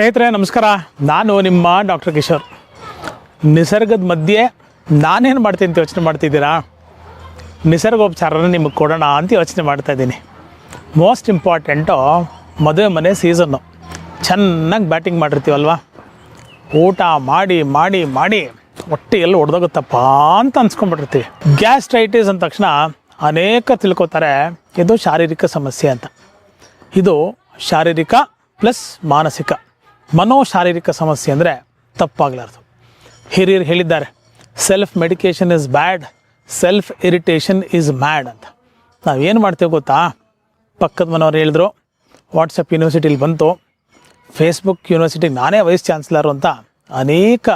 ಸ್ನೇಹಿತರೆ, ನಮಸ್ಕಾರ. ನಾನು ನಿಮ್ಮ ಡಾಕ್ಟರ್ ಕಿಶೋರ್. ನಿಸರ್ಗದ ಮಧ್ಯೆ ನಾನೇನು ಮಾಡ್ತೀನಿ ಅಂತ ಯೋಚನೆ ಮಾಡ್ತಿದ್ದೀರಾ? ನಿಸರ್ಗೋಪಚಾರನ ನಿಮಗೆ ಕೊಡೋಣ ಅಂತ ಯೋಚನೆ ಮಾಡ್ತಾ ಇದ್ದೀನಿ. ಮೋಸ್ಟ್ ಇಂಪಾರ್ಟೆಂಟು ಮದುವೆ ಮನೆ ಸೀಸನ್ನು ಚೆನ್ನಾಗಿ ಬ್ಯಾಟಿಂಗ್ ಮಾಡಿರ್ತೀವಲ್ವ? ಊಟ ಮಾಡಿ ಮಾಡಿ ಮಾಡಿ ಹೊಟ್ಟೆ ಎಲ್ಲ ಹೊಡೆದೋಗುತ್ತಪ್ಪ ಅಂತ ಅನ್ಸ್ಕೊಂಡ್ಬಿಟ್ಟಿರ್ತೀವಿ. ಗ್ಯಾಸ್ಟ್ರೈಟಿಸ್ ಅಂದ ತಕ್ಷಣ ಅನೇಕ ತಿಳ್ಕೊತಾರೆ, ಇದು ಶಾರೀರಿಕ ಸಮಸ್ಯೆ ಅಂತ. ಇದು ಶಾರೀರಿಕ ಪ್ಲಸ್ ಮಾನಸಿಕ. ಮನೋ ಶಾರೀರಿಕ ಸಮಸ್ಯೆ ಅಂದರೆ ತಪ್ಪಾಗಲಾರ್ದು. ಹಿರಿಯರು ಹೇಳಿದ್ದಾರೆ self medication is bad self irritation is mad ಅಂತ. ನಾವೇನು ಮಾಡ್ತೇವೆ ಗೊತ್ತಾ? ಪಕ್ಕದ ಮನೆಯವ್ರು ಹೇಳಿದ್ರು ವಾಟ್ಸಪ್ ಯೂನಿವರ್ಸಿಟಿಲಿ ಬಂತು ಫೇಸ್ಬುಕ್ ಯೂನಿವರ್ಸಿಟಿಗೆ ನಾನೇ ವೈಸ್ ಚಾನ್ಸಲರು ಅಂತ ಅನೇಕ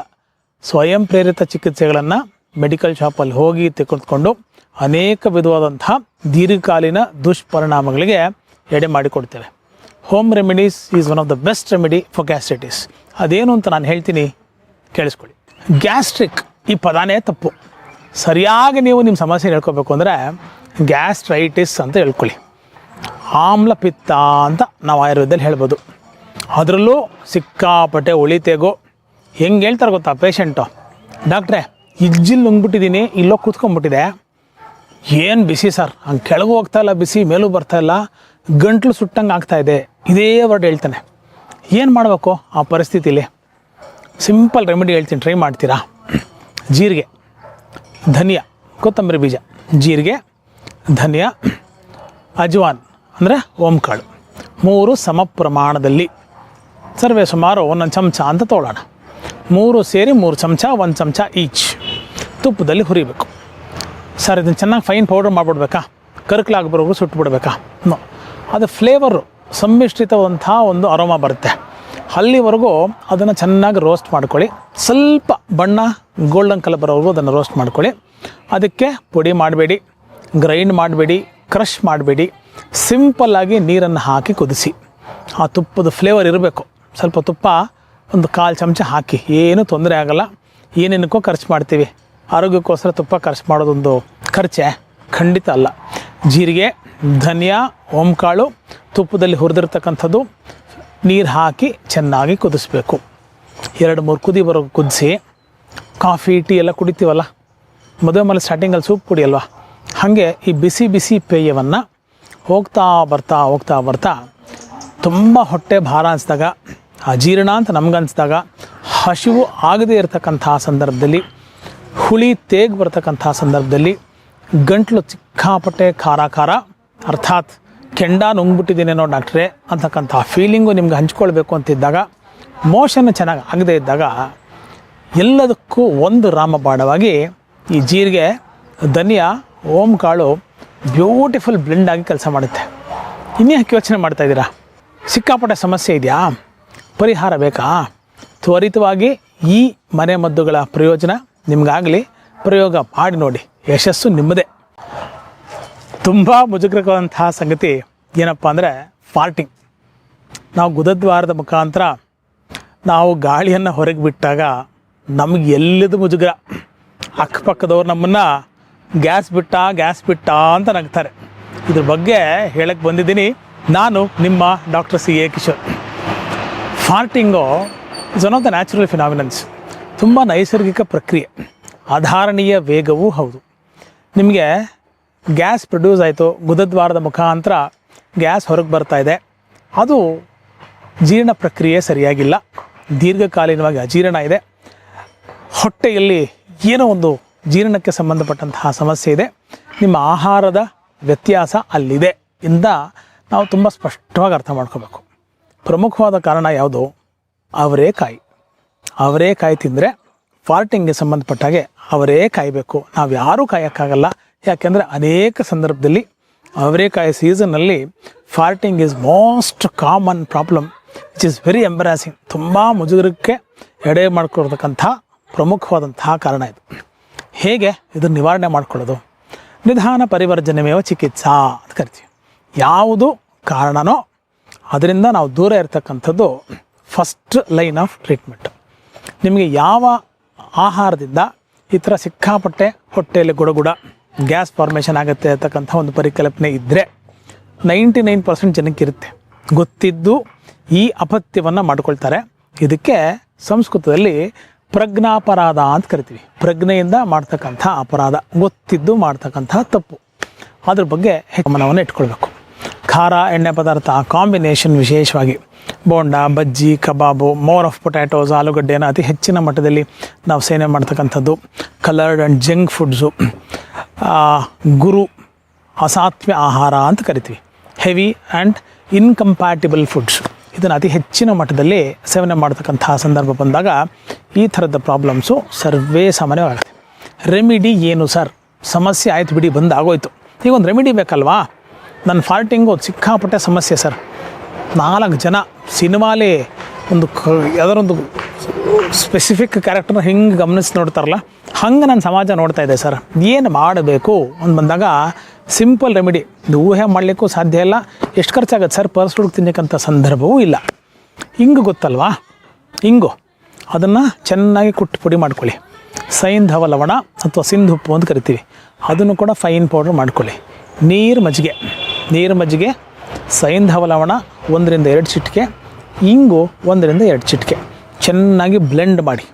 ಸ್ವಯಂ ಪ್ರೇರಿತ ಚಿಕಿತ್ಸೆಗಳನ್ನು ಮೆಡಿಕಲ್ ಶಾಪಲ್ಲಿ ಹೋಗಿ ತೆಗೆದುಕೊಂಡು ಅನೇಕ ವಿಧವಾದಂತಹ ದೀರ್ಘಕಾಲೀನ ದುಷ್ಪರಿಣಾಮಗಳಿಗೆ ಎಡೆ ಮಾಡಿಕೊಡ್ತೇವೆ. Home remedies is one of the best remedy for gastritis ಅದೇನು ಅಂತ ನಾನು ಹೇಳ್ತೀನಿ, ಕೇಳಿಸ್ಕೊಳ್ಳಿ. ಗ್ಯಾಸ್ಟ್ರಿಕ್ ಈ ಪದಾನೇ ತಪ್ಪು. ಸರಿಯಾಗಿ ನೀವು ನಿಮ್ಮ ಸಮಸ್ಯೆ ಹೇಳ್ಕೋಬೇಕು ಅಂದರೆ ಗ್ಯಾಸ್ಟ್ರೈಟಿಸ್ ಅಂತ ಹೇಳ್ಕೊಳ್ಳಿ. ಆಮ್ಲಪಿತ್ತ ಅಂತ ನಾವು ಆಯುರ್ವೇದದಲ್ಲಿ ಹೇಳ್ಬೋದು. ಅದರಲ್ಲೂ ಸಿಕ್ಕಾಪಟ್ಟೆ ಉಳಿತೆಗೋ ಹೆಂಗೆ ಹೇಳ್ತಾರೆ ಗೊತ್ತಾ ಪೇಷಂಟು ಡಾಕ್ಟ್ರೆ, ಇಜ್ಜಿಲ್ ನುಂಗ್ಬಿಟ್ಟಿದ್ದೀನಿ, ಇಲ್ಲೋ ಕೂತ್ಕೊಂಡ್ಬಿಟ್ಟಿದೆ ಏನು ಬಿಸಿ ಸರ್ ಹಂಗೆ ಕೆಳಗೂ ಹೋಗ್ತಾ ಇಲ್ಲ ಬಿಸಿ ಮೇಲೂ ಬರ್ತಾಯಿಲ್ಲ ಗಂಟ್ಲು ಸುಟ್ಟಂಗೆ ಆಗ್ತಾ ಇದೆ. ಇದೇ ವರ್ಡ್ ಹೇಳ್ತಾನೆ. ಏನು ಮಾಡಬೇಕು ಆ ಪರಿಸ್ಥಿತಿಲಿ? ಸಿಂಪಲ್ ರೆಮಿಡಿ ಹೇಳ್ತೀನಿ. ಟ್ರೈ ಮಾಡ್ತೀರಾ? ಜೀರಿಗೆ, ಧನಿಯಾ, ಕೊತ್ತಂಬರಿ ಬೀಜ. ಜೀರಿಗೆ, ಧನಿಯಾ, ಅಜ್ವಾನ್, ಅಂದರೆ ಓಂಕಾಳು ಮೂರು ಸಮ ಪ್ರಮಾಣದಲ್ಲಿ. ಸರ್ವೇ ಸುಮಾರು ಒಂದೊಂದು ಚಮಚ ಅಂತ ತೊಗೊಳ್ಳೋಣ ಮೂರು ಸೇರಿ ಮೂರು ಚಮಚ, ಒಂದು ಚಮಚ ಈಚ್ ತುಪ್ಪದಲ್ಲಿ ಹುರಿಬೇಕು. ಸರ್, ಇದನ್ನು ಚೆನ್ನಾಗಿ ಫೈನ್ ಪೌಡರ್ ಮಾಡಿಬಿಡ್ಬೇಕಾ? ಕರ್ಕಲಾಗಿ ಬರೋರು ಸುಟ್ಬಿಡ್ಬೇಕಾ? ನೋ ಅದು ಫ್ಲೇವರು ಸಮ್ಮಿಶ್ರಿತವಂಥ ಒಂದು ಅರೋಮ ಬರುತ್ತೆ. ಅಲ್ಲಿವರೆಗೂ ಅದನ್ನು ಚೆನ್ನಾಗಿ ರೋಸ್ಟ್ ಮಾಡ್ಕೊಳ್ಳಿ. ಸ್ವಲ್ಪ ಬಣ್ಣ ಗೋಲ್ಡನ್ ಕಲರ್ ಬರೋವರೆಗೂ ಅದನ್ನು ರೋಸ್ಟ್ ಮಾಡ್ಕೊಳ್ಳಿ. ಅದಕ್ಕೆ ಪುಡಿ ಮಾಡಬೇಡಿ ಗ್ರೈಂಡ್ ಮಾಡಬೇಡಿ ಕ್ರಷ್ ಮಾಡಬೇಡಿ. ಸಿಂಪಲ್ಲಾಗಿ ನೀರನ್ನು ಹಾಕಿ ಕುದಿಸಿ. ಆ ತುಪ್ಪದ ಫ್ಲೇವರ್ ಇರಬೇಕು. ಸ್ವಲ್ಪ ತುಪ್ಪ, ಒಂದು ಕಾಲು ಚಮಚ ಹಾಕಿ. ಏನೂ ತೊಂದರೆ ಆಗಲ್ಲ. ಏನೇನಕ್ಕೋ ಖರ್ಚು ಮಾಡ್ತೀವಿ. ಆರೋಗ್ಯಕ್ಕೋಸ್ಕರ ತುಪ್ಪ ಖರ್ಚು ಮಾಡೋದೊಂದು ಖರ್ಚೆ. ಖಂಡಿತ ಅಲ್ಲ. ಜೀರಿಗೆ ಧನಿಯಾ, ಓಂಕಾಳು, ತುಪ್ಪದಲ್ಲಿ ಹುರಿದಿರ್ತಕ್ಕಂಥದ್ದು, ನೀರು ಹಾಕಿ ಚೆನ್ನಾಗಿ ಕುದಿಸ್ಬೇಕು. ಎರಡು, ಮೂರು ಕುದಿ ಬರೋ ಕುದಿಸಿ, ಕಾಫಿ, ಟೀ ಎಲ್ಲ ಕುಡಿತೀವಲ್ಲ? ಮದುವೆ ಮೇಲೆ ಸ್ಟಾರ್ಟಿಂಗಲ್ಲಿ ಸೂಪ್ ಕುಡಿಯಲ್ವಾ ಹಾಗೆ ಈ ಬಿಸಿ ಬಿಸಿ ಪೇಯವನ್ನು ಹೋಗ್ತಾ ಬರ್ತಾ ಹೋಗ್ತಾ ಬರ್ತಾ ತುಂಬ ಹೊಟ್ಟೆ ಭಾರ ಅನಿಸಿದಾಗ, ಅಜೀರ್ಣ ಅಂತ ನಮಗನ್ನಿಸಿದಾಗ ಹಸಿವು ಆಗದೇ ಇರತಕ್ಕಂಥ ಸಂದರ್ಭದಲ್ಲಿ, ಹುಳಿ ತೇಗ್ ಬರ್ತಕ್ಕಂಥ ಸಂದರ್ಭದಲ್ಲಿ ಗಂಟ್ಲು ಚಿಕ್ಕಾಪಟ್ಟೆ ಖಾರ ಖಾರ ಅರ್ಥಾತ್ ಕೆಂಡ ನುಂಗ್ಬಿಟ್ಟಿದ್ದೀನೇನೋ ಡಾಕ್ಟ್ರೇ ಅಂತಕ್ಕಂಥ ಫೀಲಿಂಗು ನಿಮ್ಗೆ ಹಂಚ್ಕೊಳ್ಬೇಕು ಅಂತಿದ್ದಾಗ ಮೋಷನ್ ಚೆನ್ನಾಗಿ ಆಗದೇ ಇದ್ದಾಗ ಎಲ್ಲದಕ್ಕೂ ಒಂದು ರಾಮಬಾಣವಾಗಿ ಈ ಜೀರಿಗೆ, ಧನಿಯಾ ಓಂ ಕಾಳು ಬ್ಯೂಟಿಫುಲ್ ಬ್ಲೆಂಡ್ ಆಗಿ ಕೆಲಸ ಮಾಡುತ್ತೆ. ಇನ್ನೇ ಯಾಕೆ ಯೋಚನೆ ಮಾಡ್ತಾ ಇದ್ದೀರಾ? ಸಿಕ್ಕಾಪಟ್ಟೆ ಸಮಸ್ಯೆ ಇದೆಯಾ? ಪರಿಹಾರ ಬೇಕಾ? ತ್ವರಿತವಾಗಿ ಈ ಮನೆ ಮದ್ದುಗಳ ಪ್ರಯೋಜನ ನಿಮಗಾಗಲಿ. ಪ್ರಯೋಗ ಮಾಡಿ ನೋಡಿ. ಯಶಸ್ಸು ನಿಮ್ಮದೇ. ತುಂಬ ಮುಜುಗರವಾದಂತಹ ಸಂಗತಿ ಏನಪ್ಪ ಅಂದರೆ ಫಾರ್ಟಿಂಗ್ ನಾವು ಗುದದ್ವಾರದ ಮುಖಾಂತರ ನಾವು ಗಾಳಿಯನ್ನು ಹೊರಗೆ ಬಿಟ್ಟಾಗ ನಮಗೆ ಎಲ್ಲದು ಮುಜುಗರ? ಅಕ್ಕಪಕ್ಕದವ್ರು ನಮ್ಮನ್ನು ಗ್ಯಾಸ್ ಬಿಟ್ಟ ಗ್ಯಾಸ್ ಬಿಟ್ಟ ಅಂತ ನಗ್ತಾರೆ. ಇದ್ರ ಬಗ್ಗೆ ಹೇಳಕ್ಕೆ ಬಂದಿದ್ದೀನಿ ನಾನು ನಿಮ್ಮ doctor C A Kishore. Farting is one of the natural phenomenons ತುಂಬ ನೈಸರ್ಗಿಕ ಪ್ರಕ್ರಿಯೆ. ಅಧಾರಣೀಯ ವೇಗವೂ ಹೌದು. ನಿಮಗೆ ಗ್ಯಾಸ್ ಪ್ರೊಡ್ಯೂಸ್ ಆಯಿತು ಗುದದ್ವಾರದ ಮುಖಾಂತರ ಗ್ಯಾಸ್ ಹೊರಗೆ ಬರ್ತಾ ಇದೆ. ಅದು ಜೀರ್ಣ ಪ್ರಕ್ರಿಯೆ ಸರಿಯಾಗಿಲ್ಲ. ದೀರ್ಘಕಾಲೀನವಾಗಿ ಅಜೀರ್ಣ ಇದೆ. ಹೊಟ್ಟೆಯಲ್ಲಿ ಏನೋ ಒಂದು ಜೀರ್ಣಕ್ಕೆ ಸಂಬಂಧಪಟ್ಟಂತಹ ಸಮಸ್ಯೆ ಇದೆ. ನಿಮ್ಮ ಆಹಾರದ ವ್ಯತ್ಯಾಸ ಅಲ್ಲಿದೆ ಇಂದ ನಾವು ತುಂಬ ಸ್ಪಷ್ಟವಾಗಿ ಅರ್ಥ ಮಾಡ್ಕೋಬೇಕು. ಪ್ರಮುಖವಾದ ಕಾರಣ ಯಾವುದು? ಅವರೇಕಾಯಿ ಅವರೇಕಾಯಿ ತಿಂದರೆ ಫಾರ್ಟಿಂಗ್ಗೆ ಸಂಬಂಧಪಟ್ಟಾಗೆ ಅವರೇ ಕಾಯಬೇಕು. ನಾವು ಯಾರೂ ಕಾಯೋಕ್ಕಾಗಲ್ಲ. ಯಾಕೆಂದರೆ ಅನೇಕ ಸಂದರ್ಭದಲ್ಲಿ ಅವರೇಕಾಯಿ ಸೀಸನ್ನಲ್ಲಿ farting is most common problem which is very embarrassing ತುಂಬ ಮುಜುಗರಕ್ಕೆ ಎಡೆ ಮಾಡ್ಕೊಳ್ತಕ್ಕಂಥ ಪ್ರಮುಖವಾದಂತಹ ಕಾರಣ ಇದು. ಹೇಗೆ ಇದನ್ನು ನಿವಾರಣೆ ಮಾಡ್ಕೊಳ್ಳೋದು? ನಿಧಾನ ಪರಿವರ್ಜನೆಮೇವ ಚಿಕಿತ್ಸಾ ಅಂತ ಕರಿತೀವಿ. ಯಾವುದು ಕಾರಣನೋ ಅದರಿಂದ ನಾವು ದೂರ ಇರತಕ್ಕಂಥದ್ದು ಫಸ್ಟ್ ಲೈನ್ ಆಫ್ ಟ್ರೀಟ್ಮೆಂಟ್ ನಿಮಗೆ ಯಾವ ಆಹಾರದಿಂದ ಈ ಥರ ಸಿಕ್ಕಾಪಟ್ಟೆ ಹೊಟ್ಟೆಯಲ್ಲಿ ಗುಡಗುಡ ಗ್ಯಾಸ್ ಫಾರ್ಮೇಷನ್ ಆಗುತ್ತೆ ಅಂತಕ್ಕಂಥ ಒಂದು ಪರಿಕಲ್ಪನೆ ಇದ್ದರೆ ನೈಂಟಿ ನೈನ್ ಪರ್ಸೆಂಟ್ ಜನಕ್ಕೆ ಇರುತ್ತೆ ಗೊತ್ತಿದ್ದು ಈ ಅಪತ್ಯವನ್ನು ಮಾಡ್ಕೊಳ್ತಾರೆ. ಇದಕ್ಕೆ ಸಂಸ್ಕೃತದಲ್ಲಿ ಪ್ರಜ್ಞಾಪರಾಧ ಅಂತ ಕರಿತೀವಿ. ಪ್ರಜ್ಞೆಯಿಂದ ಮಾಡ್ತಕ್ಕಂಥ ಅಪರಾಧ, ಗೊತ್ತಿದ್ದು ಮಾಡ್ತಕ್ಕಂಥ ತಪ್ಪು. ಅದ್ರ ಬಗ್ಗೆ ಗಮನವನ್ನು ಇಟ್ಕೊಳ್ಬೇಕು. ಖಾರ ಎಣ್ಣೆ ಪದಾರ್ಥ ಕಾಂಬಿನೇಷನ್ ವಿಶೇಷವಾಗಿ. Bonda, bajji, kebab more of potatoes ಆಲೂಗಡ್ಡೆನ ಅತಿ ಹೆಚ್ಚಿನ ಮಟ್ಟದಲ್ಲಿ ನಾವು ಸೇವನೆ ಮಾಡ್ತಕ್ಕಂಥದ್ದು. ಕಲರ್ಡ್ ಆ್ಯಂಡ್ ಜಂಕ್ ಫುಡ್ಸು ಗುರು, ಅಸಾತ್ಮ್ಯ ಆಹಾರ ಅಂತ ಕರಿತೀವಿ. ಹೆವಿ ಆ್ಯಂಡ್ ಇನ್ಕಂಪ್ಯಾಟಿಬಲ್ ಫುಡ್ಸ್ ಇದನ್ನು ಅತಿ ಹೆಚ್ಚಿನ ಮಟ್ಟದಲ್ಲಿ ಸೇವನೆ ಮಾಡ್ತಕ್ಕಂಥ ಸಂದರ್ಭ ಬಂದಾಗ ಈ ಥರದ ಪ್ರಾಬ್ಲಮ್ಸು ಸರ್ವೇ ಸಾಮಾನ್ಯವಾಗುತ್ತೆ. ರೆಮಿಡಿ ಏನು ಸರ್ ಸಮಸ್ಯೆ ಆಯ್ತು ಬಿಡಿ, ಬಂದಾಗೋಯ್ತು. ಈಗ ಒಂದು ರೆಮಿಡಿ ಬೇಕಲ್ವಾ ನನ್ನ ಫಾರ್ಟಿಂಗು ಸಿಕ್ಕಾಪಟ್ಟೆ ಸಮಸ್ಯೆ ಸರ್ ನಾಲ್ಕು ಜನ ಸಿನಿಮಾಲೇ ಒಂದು ಕ ಯಾವ್ದಾರೊಂದು ಸ್ಪೆಸಿಫಿಕ್ ಕ್ಯಾರೆಕ್ಟರ್ನ ಹೆಂಗೆ ಗಮನಿಸಿ ನೋಡ್ತಾರಲ್ಲ ಹಂಗೆ ನನ್ನ ಸಮಾಜ ನೋಡ್ತಾ ಇದೆ ಸರ್. ಏನು ಮಾಡಬೇಕು? ಅಂತ ಬಂದಾಗ ಸಿಂಪಲ್ ರೆಮಿಡಿ ಇದು ಊಹೆ ಮಾಡಲಿಕ್ಕೂ ಸಾಧ್ಯ ಇಲ್ಲ. ಎಷ್ಟು ಖರ್ಚಾಗುತ್ತೆ ಸರ್? ಪರ್ಸ್ ಹುಡುಕ್ ತಿನ್ನಕ್ಕಂಥ ಸಂದರ್ಭವೂ ಇಲ್ಲ. ಹಿಂಗು ಗೊತ್ತಲ್ವಾ? ಹಿಂಗು. ಅದನ್ನು ಚೆನ್ನಾಗಿ ಕುಟ್ಟು ಪುಡಿ ಮಾಡ್ಕೊಳ್ಳಿ. ಸೈಂಧವ ಲವಣ ಅಥವಾ ಸಿಂಧುಪ್ಪು ಅಂತ ಕರಿತೀವಿ. ಅದನ್ನು ಕೂಡ ಫೈನ್ ಪೌಡ್ರ್ ಮಾಡ್ಕೊಳ್ಳಿ. ನೀರು ಮಜ್ಜಿಗೆ. ನೀರು ಮಜ್ಜಿಗೆ ಸೈಂಧವ ಲವಣ ಒಂದರಿಂದ ಎರಡು ಚಿಟಿಕೆ, ಇಂಗು ಒಂದರಿಂದ ಎರಡು ಚಿಟಿಕೆ. ಚೆನ್ನಾಗಿ ಬ್ಲೆಂಡ್ ಮಾಡಿ.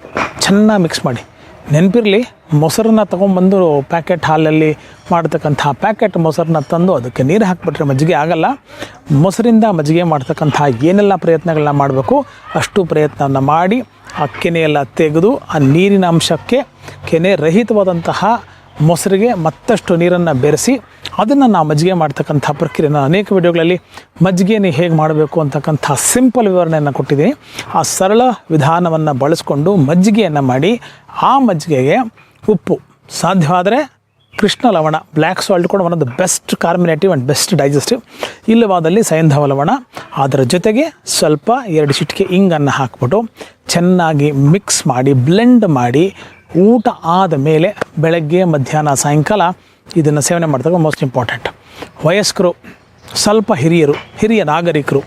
ಚೆನ್ನಾಗಿ ಮಿಕ್ಸ್ ಮಾಡಿ. ನೆನಪಿರಲಿ, ಮೊಸರನ್ನ ತೊಗೊಂಬಂದು ಪ್ಯಾಕೆಟ್ ಹಾಲಲ್ಲಿ ಮಾಡ್ತಕ್ಕಂಥ ಪ್ಯಾಕೆಟ್ ಮೊಸರನ್ನ ತಂದು ಅದಕ್ಕೆ ನೀರು ಹಾಕಿಬಿಟ್ರೆ ಮಜ್ಜಿಗೆ ಆಗಲ್ಲ. ಮೊಸರಿಂದ ಮಜ್ಜಿಗೆ ಮಾಡ್ತಕ್ಕಂಥ ಏನೆಲ್ಲ ಪ್ರಯತ್ನಗಳನ್ನ ಮಾಡಬೇಕು, ಅಷ್ಟು ಪ್ರಯತ್ನವನ್ನು ಮಾಡಿ ಆ ಕೆನೆಯೆಲ್ಲ ತೆಗೆದು ಆ ನೀರಿನ ಅಂಶಕ್ಕೆ ಕೆನೆ ರಹಿತವಾದಂತಹ ಮೊಸರಿಗೆ ಮತ್ತಷ್ಟು ನೀರನ್ನು ಬೆರೆಸಿ ಅದನ್ನು ನಾವು ಮಜ್ಜಿಗೆ ಮಾಡ್ತಕ್ಕಂಥ ಪ್ರಕ್ರಿಯೆನ ಅನೇಕ ವಿಡಿಯೋಗಳಲ್ಲಿ ಮಜ್ಜಿಗೆಯನ್ನು ಹೇಗೆ ಮಾಡಬೇಕು ಅಂತಕ್ಕಂಥ ಸಿಂಪಲ್ ವಿವರಣೆಯನ್ನು ಕೊಟ್ಟಿದ್ದೀನಿ. ಆ ಸರಳ ವಿಧಾನವನ್ನು ಬಳಸ್ಕೊಂಡು ಮಜ್ಜಿಗೆಯನ್ನು ಮಾಡಿ, ಆ ಮಜ್ಜಿಗೆಗೆ ಉಪ್ಪು. ಸಾಧ್ಯವಾದರೆ ಕೃಷ್ಣ ಲವಣ, ಬ್ಲ್ಯಾಕ್ ಸಾಲ್ಟ್ ಕೂಡ one of the best carminative and best digestive ಇಲ್ಲವಾದಲ್ಲಿ ಸೈಂಧವ ಲವಣ. ಅದರ ಜೊತೆಗೆ ಸ್ವಲ್ಪ ಎರಡು ಚಿಟಿಕೆ ಇಂಗನ್ನು ಹಾಕ್ಬಿಟ್ಟು ಚೆನ್ನಾಗಿ ಮಿಕ್ಸ್ ಮಾಡಿ ಬ್ಲೆಂಡ್ ಮಾಡಿ ಊಟ ಆದ ಮೇಲೆ ಬೆಳಗ್ಗೆ, ಮಧ್ಯಾಹ್ನ, ಸಾಯಂಕಾಲ ಇದನ್ನು ಸೇವನೆ ಮಾಡ್ತಾರೆ ಮೋಸ್ಟ್ ಇಂಪಾರ್ಟೆಂಟ್ ವಯಸ್ಕರು, ಸ್ವಲ್ಪ ಹಿರಿಯರು, ಹಿರಿಯ ನಾಗರಿಕರು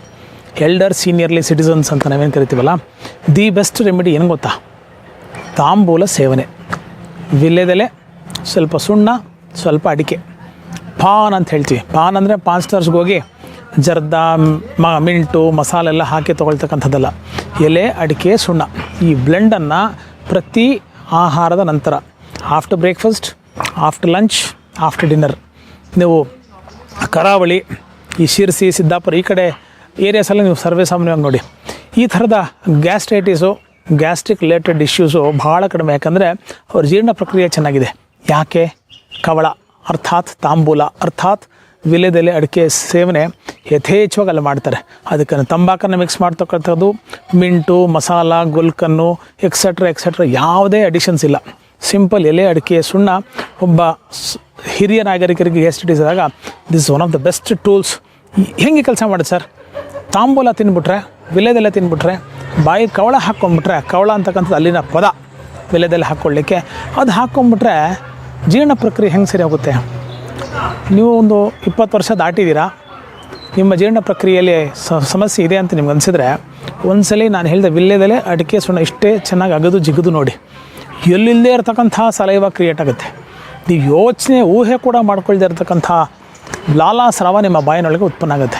ಎಲ್ಡರ್ ಸೀನಿಯರ್ಲಿ ಸಿಟಿಸನ್ಸ್ ಅಂತ ನಾವೇನು ಕರಿತೀವಲ್ಲ ದಿ ಬೆಸ್ಟ್ ರೆಮಿಡಿ ಏನು ಗೊತ್ತಾ? ತಾಂಬೂಲ ಸೇವನೆ. ವಿಲ್ಲೆದೆಲೆ ಸ್ವಲ್ಪ ಸುಣ್ಣ, ಸ್ವಲ್ಪ ಅಡಿಕೆ. ಪಾನ್ ಅಂತ ಹೇಳ್ತೀವಿ. ಪಾನ್ ಅಂದರೆ ಪಾನ್ ಸ್ಟಾರ್ಸ್ಗೆ ಹೋಗಿ ಜರ್ದ, ಮ ಮಿಂಟು ಮಸಾಲೆ ಎಲ್ಲ ಹಾಕಿ ತೊಗೊಳ್ತಕ್ಕಂಥದ್ದಲ್ಲ. ಎಲೆ, ಅಡಿಕೆ, ಸುಣ್ಣ. ಈ ಬ್ಲೆಂಡನ್ನು ಪ್ರತಿ ಆಹಾರದ ನಂತರ after breakfast after lunch after dinner ನೀವು ಕರಾವಳಿ, ಈ ಶಿರ್ಸಿ, ಸಿದ್ದಾಪುರ, ಈ ಕಡೆ ಏರಿಯಾಸಲ್ಲಿ ನೀವು ಸರ್ವೇ ಸಾಮಾನ್ಯವಾಗಿ ನೋಡಿ. ಈ ಥರದ ಗ್ಯಾಸ್ಟ್ರೈಟಿಸು ಗ್ಯಾಸ್ಟ್ರಿಕ್ ರಿಲೇಟೆಡ್ ಇಶ್ಯೂಸು ಭಾಳ ಕಡಿಮೆ. ಯಾಕಂದರೆ ಅವ್ರ ಜೀರ್ಣ ಪ್ರಕ್ರಿಯೆ ಚೆನ್ನಾಗಿದೆ. ಯಾಕೆ? ಕವಳ, ಅರ್ಥಾತ್ ತಾಂಬೂಲ, ಅರ್ಥಾತ್ ವಿಲೆದೆಲೆ ಅಡಿಕೆ ಸೇವನೆ ಯಥೇಚ್ಛವಾಗಿ ಅಲ್ಲಿ ಮಾಡ್ತಾರೆ. ಅದಕ್ಕೆ ತಂಬಾಕನ್ನು ಮಿಕ್ಸ್ ಮಾಡ್ತಕ್ಕಂಥದ್ದು, ಮಿಂಟು, ಮಸಾಲ, ಗುಲ್ಕನ್ನು ಎಕ್ಸೆಟ್ರಾ ಎಕ್ಸೆಟ್ರಾ ಯಾವುದೇ ಅಡಿಷನ್ಸ್ ಇಲ್ಲ. ಸಿಂಪಲ್ ಎಲೆ ಅಡಿಕೆ ಸುಣ್ಣ ಒಬ್ಬ ಹಿರಿಯ ನಾಗರಿಕರಿಗೆ ಆದಾಗ this one of the best tools ಹೆಂಗೆ ಕೆಲಸ ಮಾಡುತ್ತೆ ಸರ್? ತಾಂಬೂಲ ತಿನ್ಬಿಟ್ರೆ ವಿಲೆದೆಲೆ ತಿನ್ಬಿಟ್ರೆ, ಬಾಯಿ ಕವಳ ಹಾಕ್ಕೊಂಡ್ಬಿಟ್ರೆ, ಕವಳ ಅಂತಕ್ಕಂಥದ್ದು ಅಲ್ಲಿನ ಪದ ವಿಲೆದೆಲೆ ಹಾಕ್ಕೊಳ್ಳಿಕ್ಕೆ, ಅದು ಹಾಕ್ಕೊಂಡ್ಬಿಟ್ರೆ ಜೀರ್ಣ ಪ್ರಕ್ರಿಯೆ ಹೆಂಗೆ ಸರಿ ಹೋಗುತ್ತೆ ನೀವು ಒಂದು ಇಪ್ಪತ್ತು ವರ್ಷ ದಾಟಿದ್ದೀರಾ? ನಿಮ್ಮ ಜೀರ್ಣ ಪ್ರಕ್ರಿಯೆಯಲ್ಲಿ ಸಮಸ್ಯೆ ಇದೆ ಅಂತ ನಿಮ್ಗೆ ಅನಿಸಿದ್ರೆ ಒಂದ್ಸಲಿ ನಾನು ಹೇಳಿದೆ ವಿಲ್ಲೆದಲ್ಲೇ ಅಡಿಕೆ ಸುಣ್ಣ ಇಷ್ಟೇ ಚೆನ್ನಾಗಿ ಅಗದು ಜಿಗದು ನೋಡಿ. ಎಲ್ಲಿಲ್ಲದೆ ಇರತಕ್ಕಂಥ ಸಲೈವ ಕ್ರಿಯೇಟ್ ಆಗುತ್ತೆ. ನೀವು ಯೋಚನೆ, ಊಹೆ ಕೂಡ ಮಾಡ್ಕೊಳ್ದೇ ಇರತಕ್ಕಂಥ ಲಾಲಾ ಸ್ರಾವ ನಿಮ್ಮ ಬಾಯಿನೊಳಗೆ ಉತ್ಪನ್ನ ಆಗುತ್ತೆ.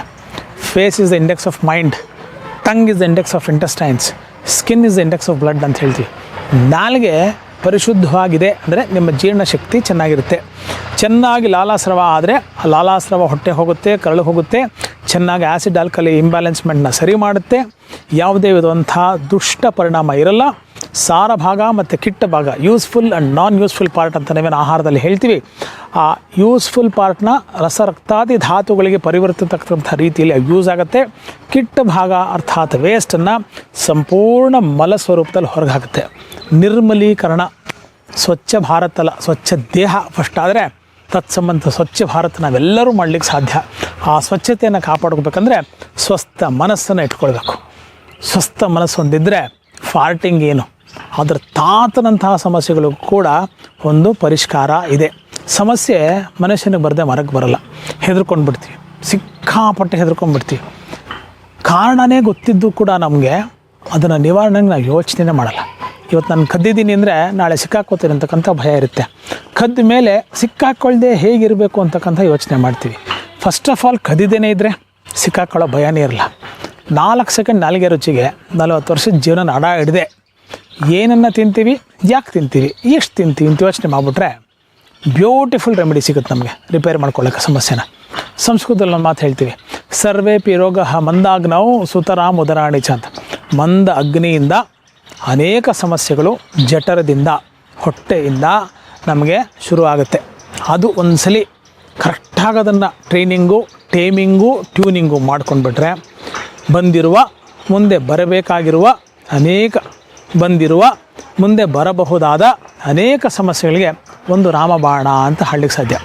Face is the index of mind tongue is the index of intestines skin is the index of blood ಅಂತ ಹೇಳ್ತೀವಿ. ನಾಲಿಗೆ ಪರಿಶುದ್ಧವಾಗಿದೆ ಅಂದರೆ ನಿಮ್ಮ ಜೀರ್ಣಶಕ್ತಿ ಚೆನ್ನಾಗಿರುತ್ತೆ. ಚೆನ್ನಾಗಿ ಲಾಲಾಸ್ರವ ಆದರೆ ಆ ಲಾಲಾಸ್ರವ ಹೊಟ್ಟೆ ಹೋಗುತ್ತೆ, ಕರಳು ಹೋಗುತ್ತೆ, ಚೆನ್ನಾಗಿ ಆ್ಯಸಿಡ್ ಆಲ್ಕಲಿ ಇಂಬ್ಯಾಲೆನ್ಸ್ಮೆಂಟ್ನ ಸರಿ ಮಾಡುತ್ತೆ. ಯಾವುದೇ ವಿಧವಂಥ ದುಷ್ಟ ಪರಿಣಾಮ ಇರಲ್ಲ. ಸಾರ ಭಾಗ ಮತ್ತು ಕಿಟ್ಟ ಭಾಗ useful and non useful part ಅಂತ ನಾವೇನು ಆಹಾರದಲ್ಲಿ ಹೇಳ್ತೀವಿ, ಆ ಯೂಸ್ಫುಲ್ ಪಾರ್ಟ್ನ ರಸರಕ್ತಾದಿ ಧಾತುಗಳಿಗೆ ಪರಿವರ್ತಿತಕ್ಕಂಥ ರೀತಿಯಲ್ಲಿ ಯೂಸ್ ಆಗುತ್ತೆ. ಕಿಟ್ಟ ಭಾಗ ಅರ್ಥಾತ್ ವೇಸ್ಟನ್ನು ಸಂಪೂರ್ಣ ಮಲ ಸ್ವರೂಪದಲ್ಲಿ ಹೊರಗೆ ಹಾಕುತ್ತೆ ನಿರ್ಮಲೀಕರಣ, ಸ್ವಚ್ಛ ಭಾರತ ಅಲ್ಲ, ಸ್ವಚ್ಛ ದೇಹ ಫಸ್ಟ್ ಆದರೆ ತತ್ಸಂಬಂಧ ಸ್ವಚ್ಛ ಭಾರತ ನಾವೆಲ್ಲರೂ ಮಾಡಲಿಕ್ಕೆ ಸಾಧ್ಯ. ಆ ಸ್ವಚ್ಛತೆಯನ್ನು ಕಾಪಾಡ್ಕೋಬೇಕಂದ್ರೆ ಸ್ವಸ್ಥ ಮನಸ್ಸನ್ನು ಇಟ್ಕೊಳ್ಬೇಕು. ಸ್ವಸ್ಥ ಮನಸ್ಸು ಹೊಂದಿದ್ರೆ ಫಾರ್ಟಿಂಗ್ ಏನು? ಅದರ ತಾತನಂತಹ ಸಮಸ್ಯೆಗಳು ಕೂಡ ಒಂದು ಪರಿಷ್ಕಾರ ಇದೆ. ಸಮಸ್ಯೆ ಮನುಷ್ಯನಿಗೆ ಬರದೆ ಮರಕ್ಕೆ ಬರಲ್ಲ. ಹೆದರ್ಕೊಂಡು ಬಿಡ್ತೀವಿ. ಸಿಕ್ಕಾಪಟ್ಟೆ ಹೆದರ್ಕೊಂಡ್ಬಿಡ್ತೀವಿ ಕಾರಣನೇ ಗೊತ್ತಿದ್ದು ಕೂಡ ನಮಗೆ ಅದನ್ನು ನಿವಾರಣೆಗೆ ನಾವು ಯೋಚನೆ ಮಾಡಲ್ಲ. ಇವತ್ತು ನಾನು ಕದ್ದಿದ್ದೀನಿ ಅಂದರೆ ನಾಳೆ ಸಿಕ್ಕಾಕೋತೀನಿ ಅಂತಕ್ಕಂಥ ಭಯ ಇರುತ್ತೆ. ಕದ್ದ ಮೇಲೆ ಸಿಕ್ಕಾಕೊಳ್ಳದೆ ಹೇಗಿರಬೇಕು ಅಂತಕ್ಕಂಥ ಯೋಚನೆ ಮಾಡ್ತೀವಿ. ಫಸ್ಟ್ ಆಫ್ ಆಲ್ ಕದ್ದಿದ್ದೇನೆ ಇದ್ದರೆ ಸಿಕ್ಕಾಕೊಳ್ಳೋ ಭಯನೇ ಇರಲ್ಲ. ನಾಲ್ಕು ಸೆಕೆಂಡ್ ನಾಲಿಗೆ ರುಚಿಗೆ ನಲವತ್ತು ವರ್ಷದ ಜೀವನ ಅಡ ಹಿಡಿದೆ. ಏನನ್ನು ತಿಂತೀವಿ? ಯಾಕೆ ತಿಂತೀವಿ ಎಷ್ಟು ತಿಂತೀವಿ ಅಂತ ಯೋಚನೆ ಮಾಡಿಬಿಟ್ರೆ ಬ್ಯೂಟಿಫುಲ್ ರೆಮಿಡಿ ಸಿಗುತ್ತೆ ನಮಗೆ. ರಿಪೇರ್ ಮಾಡ್ಕೊಳ್ಳೋಕೆ ಸಮಸ್ಯೆನ. ಸಂಸ್ಕೃತದಲ್ಲಿ ಒಂದು ಮಾತು ಹೇಳ್ತೀವಿ. ಸರ್ವೇ ಪಿರೋಗ ಮಂದಾಗ್ನವು ಸುತರಾಮ್ ಉದರಾಣಿಚ ಅಂತ. ಮಂದ ಅಗ್ನಿಯಿಂದ ಅನೇಕ ಸಮಸ್ಯೆಗಳು ಜಠರದಿಂದ, ಹೊಟ್ಟೆಯಿಂದ ನಮಗೆ ಶುರು ಆಗುತ್ತೆ. ಅದು ಒಂದು ಸಲ ಕರೆಕ್ಟಾಗೋದನ್ನು ಟ್ರೈನಿಂಗು ಟೇಮಿಂಗು ಟ್ಯೂನಿಂಗು ಮಾಡ್ಕೊಂಡ್ಬಿಟ್ರೆ ಬಂದಿರುವ, ಮುಂದೆ ಬರಬೇಕಾಗಿರುವ ಅನೇಕ ಬಂದಿರುವ, ಮುಂದೆ ಬರಬಹುದಾದ ಅನೇಕ ಸಮಸ್ಯೆಗಳಿಗೆ ಒಂದು ರಾಮಬಾಣ ಅಂತ ಹಳ್ಳಿಗೆ ಸಾಧ್ಯ.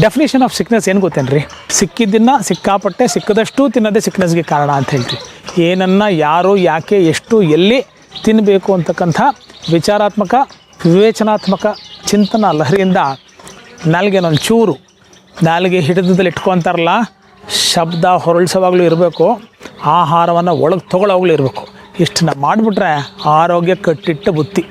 ಡೆಫಿನೇಷನ್ ಆಫ್ ಸಿಕ್ನೆಸ್ ಏನು ಗೊತ್ತೇನ್ರಿ? ಸಿಕ್ಕಿದ್ದನ್ನು ಸಿಕ್ಕಾಪಟ್ಟೆ, ಸಿಕ್ಕದಷ್ಟು ತಿನ್ನೋದೇ ಸಿಕ್ನೆಸ್ಗೆ ಕಾರಣ ಅಂತ ಹೇಳ್ತೀವಿ ಏನನ್ನು, ಯಾರು, ಯಾಕೆ, ಎಷ್ಟು, ಎಲ್ಲಿ ತಿನ್ನಬೇಕು ಅಂತಕ್ಕಂಥ ವಿಚಾರಾತ್ಮಕ, ವಿವೇಚನಾತ್ಮಕ ಚಿಂತನ ಲಹರಿಯಿಂದ ನಾಲ್ಗೆ ಒಂದು ಚೂರು. ನಾಲಿಗೆ ಹಿಡಿತದಲ್ಲಿ ಇಟ್ಕೊತಾರಲ್ಲ, ಶಬ್ದ ಹೊರಳಿಸೋವಾಗಲೂ ಇರಬೇಕು, ಆಹಾರವನ್ನು ಒಳಗೆ ತೊಗೊಳ್ಳೋವಾಗಲೂ ಇರಬೇಕು. ಇಷ್ಟನ್ನ ಮಾಡಿಬಿಟ್ರೆ ಆರೋಗ್ಯ ಕಟ್ಟಿಟ್ಟ ಬುತ್ತಿ